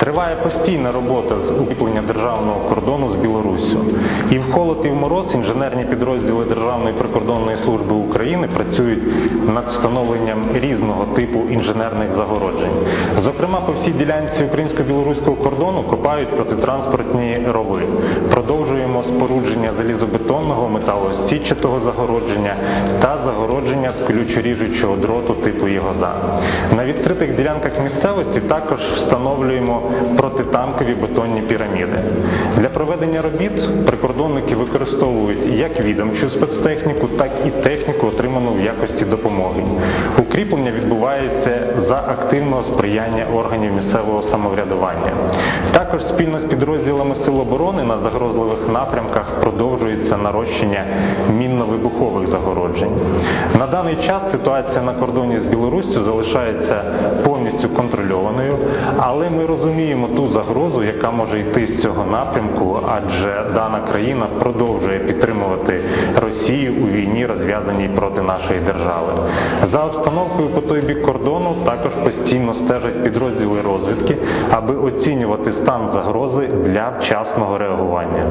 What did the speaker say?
Триває постійна робота з укріплення державного кордону з Білоруссю. І в холод, і в мороз інженерні підрозділи Державної прикордонної служби України працюють над встановленням різного типу інженерних загороджень. Зокрема, по всій ділянці українсько-білоруського кордону копають протитранспортні рови. Продовжуємо спорудження залізобетонного металосічатого загородження та загородження з колючоріжучого дроту типу єгоза. На відкритих ділянках місцевості також встановлюємо протитанкові бетонні піраміди. Для проведення робіт прикордонники використовують як відомчу спецтехніку, так і техніку, отриману в якості допомоги. Укріплення відбувається за активного сприяння органів місцевого самоврядування. Також спільно з підрозділами Сил оборони на загрозливих напрямках продовжується нарощення мінно-вибухових загороджень. На даний час ситуація на кордоні з Білоруссю залишається повністю контрольованою, але ми розуміємо ту загрозу, яка може йти з цього напрямку, адже дана країна продовжує підтримувати Росію у війні, розв'язаній проти нашої держави. За обстановкою по той бік кордону також постійно стежать підрозділи розвідки, аби оцінювати стан загрози для вчасного реагування.